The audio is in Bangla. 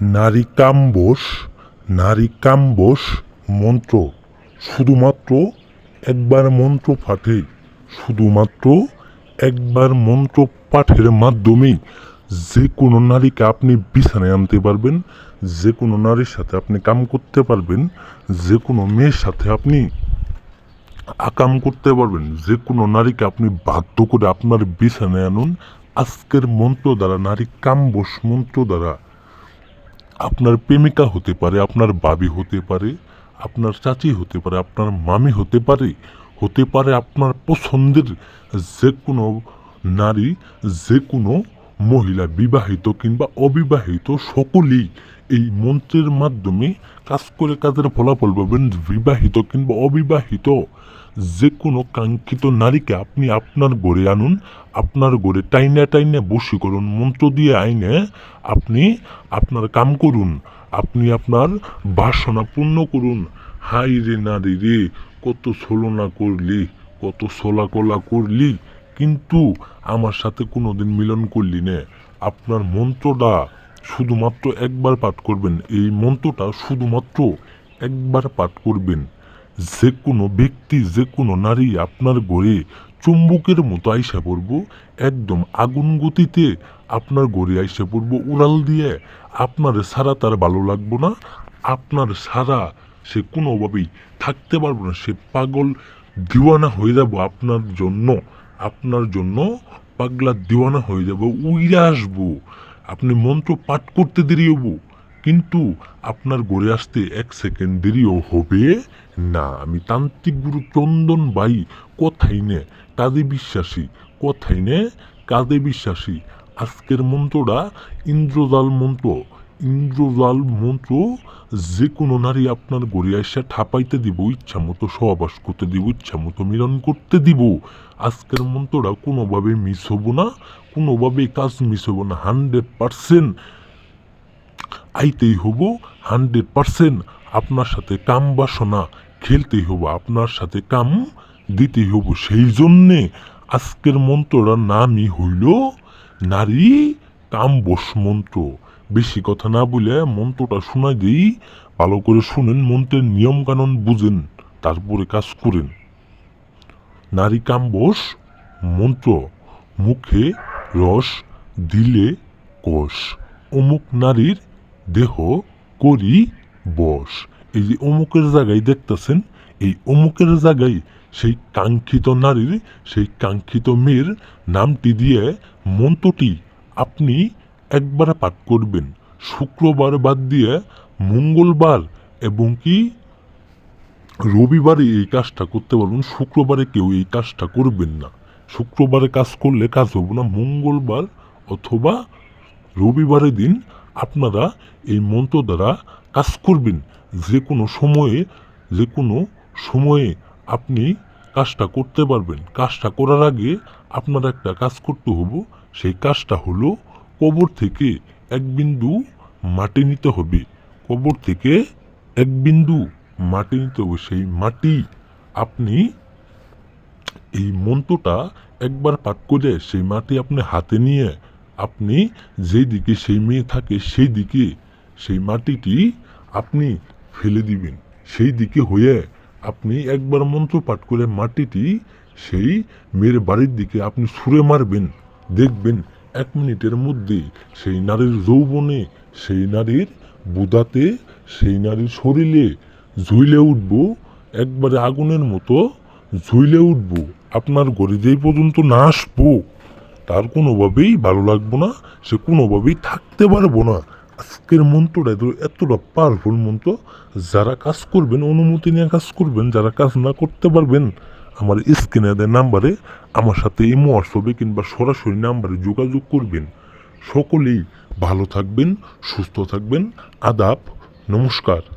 নারী কাম্বস নারী কাম্বস মন্ত্র। শুধুমাত্র একবার মন্ত্র পাঠে, শুধুমাত্র একবার মন্ত্র পাঠের মাধ্যমেই যে কোনো নারীকে আপনি বিছানায় আনতে পারবেন যে কোনো নারীর সাথে আপনি কাম করতে পারবেন যে কোনো মেয়ের সাথে আপনি আকাম করতে পারবেন যে কোনো নারীকে আপনি বাধ্য করে আপনার বিছানায় আনুন। আজকের মন্ত্র দ্বারা নারী কাম্বস মন্ত্র দ্বারা আপনার প্রেমিকা হতে পারে, আপনার বাবি হতে পারে, আপনার চাচি হতে পারে, আপনার মামি হতে পারে হতে পারে আপনার পছন্দের যে কোনো নারী, যে কোনো মহিলা বিবাহিত কিংবা অবিবাহিত সকলেই এই মন্ত্রের মাধ্যমে কাজ করে কাজের ফলাফল পাবেন। বিবাহিত কিংবা অবিবাহিত যে কোনো কাঙ্ক্ষিত নারীকে আপনি আপনার গড়ে আনুন, আপনার গড়ে টাইনে টাইনে বসে করুন, মন্ত্র দিয়ে আইনে আপনি আপনার কাম করুন, আপনি আপনার বাসনা পূর্ণ করুন। হাই রে নারী রে, কত ছলনা করলি, কত সোলা করলি কিন্তু আমার সাথে কোনোদিন মিলন করলি না। আপনার মন্ত্রটা শুধুমাত্র একবার পাঠ করবেন। এই মন্ত্রটা শুধুমাত্র একবার পাঠ করবেন। যে কোনো ব্যক্তি, যে কোনো নারী আপনার গড়ে চুম্বকের মতো আইসা পড়ব, একদম আগুন গতিতে আপনার গড়ে আইসা পড়ব উড়াল দিয়ে। আপনার সারা তার ভালো লাগবো না। আপনার সারা সে কোনোভাবেই থাকতে পারব না। সে পাগল দিওয়ানা হয়ে যাব আপনার জন্য। আপনার জন্য পাগলা দিওয়ানা হয়ে যাব, উইরা আসব। আপনি মন্ত্র পাঠ করতে দেরি হব, কিন্তু আপনার গড়ে আসতে এক সেকেন্ড দেরিও হবে না। আমি তান্ত্রিক গুরু চন্দন বাই কথাই নে, কাজে বিশ্বাসী, কথাই নে, কাজে বিশ্বাসী। আজকের মন্ত্রটা ইন্দ্রজাল মন্ত্র। ইন্দ্রজাল মন্ত্র, যে কোনো নারী আপনার গড়ে আসা ঠাপাইতে দিব ইচ্ছা মতো সহবাস করতে দিব ইচ্ছা মতো মিলন করতে দিব। আজকের মন্ত্রটা কোনোভাবে মিস হব না, কোনোভাবে কাজ মিস হব না হান্ড্রেড পারসেন্ট আইতেই হব হান্ড্রেড পারসেন্ট আপনার সাথে কাম বাসনা, খেলতেই হব, আপনার সাথে কাম দিতেই হব। সেই জন্যে আজকের মন্ত্রটার নামই হইল নারী কাম বস মন্ত্র। বেশি কথা না বলে মন্ত্রটা শোনা দিই, ভালো করে শুনেন, মন্ত্রের নিয়ম কানুন বুঝেন, তারপরে কাজ করেন। নারী কাম কাম্বস মন্ত্র, মুখে রস দিলে কষ। অমুক নারীর দেহ করি বস এই যে অমুকের জায়গায় দেখতেছেন, এই অমুকের জায়গায় সেই কাঙ্ক্ষিত নারীর, সেই কাঙ্ক্ষিত মেয়ের নামটি দিয়ে মন্ত্রটি আপনি একবার পাঠ করবেন। শুক্রবার বাদ দিয়ে মঙ্গলবার এবং কি? রবিবারে এই কাজটা করতে পারবেন। শুক্রবারে কেউ এই কাজটা করবেন না। শুক্রবারে কাজ করলে কাজ হবে না। মঙ্গলবার অথবা রবিবারের দিন আপনারা এই মন্ত্র দ্বারা কাজ করবেন। যে কোনো সময়ে, যে কোনো সময়ে আপনি কাজটা করতে পারবেন। কাজটা করার আগে আপনার একটা কাজ করতে হব। সেই কাজটা হলো কবর থেকে এক বিন্দু মাটি নিতে হবে। কবর থেকে এক বিন্দু মাটি নিতে হবে। সেই মাটি আপনি এই মন্ত্রটা একবার পাঠ করে সেই মাটি আপনি হাতে নিয়ে আপনি যেই দিকে সেই মেয়ে থাকে সেই দিকে সেই মাটিটি আপনি ফেলে দিবেন। সেই দিকে হয়ে আপনি একবার মন্ত্র পাঠ করে মাটিটি সেই মেয়ের বাড়ির দিকে আপনি ছুঁড়ে মারবেন। দেখবেন এক মিনিটের মধ্যে সেই নারীর যৌবনে, সেই নারীর বুদাতে, সেই নারীর শরীরে ঝুইলে উঠব, একবারে আগুনের মতো ঝুইলে উঠব। আপনার ঘরে যেই পর্যন্ত না আসব, তার কোনোভাবেই ভালো লাগবো না, সে কোনোভাবেই থাকতে পারব না। আজকের মন্ত্রটা এত, এতটা পাওয়ারফুল মন্ত্র, যারা কাজ করবেন, অনুমতি নিয়ে কাজ করবেন, যারা কাজ না করতে পারবেন আমার স্ক্রিনে দেয় নাম্বারে আমার সাথে ইমো হোয়াটসঅ্যাপে কিংবা সরাসরি নাম্বারে যোগাযোগ করবেন। সকলেই ভালো থাকবেন, সুস্থ থাকবেন। আদাব, নমস্কার।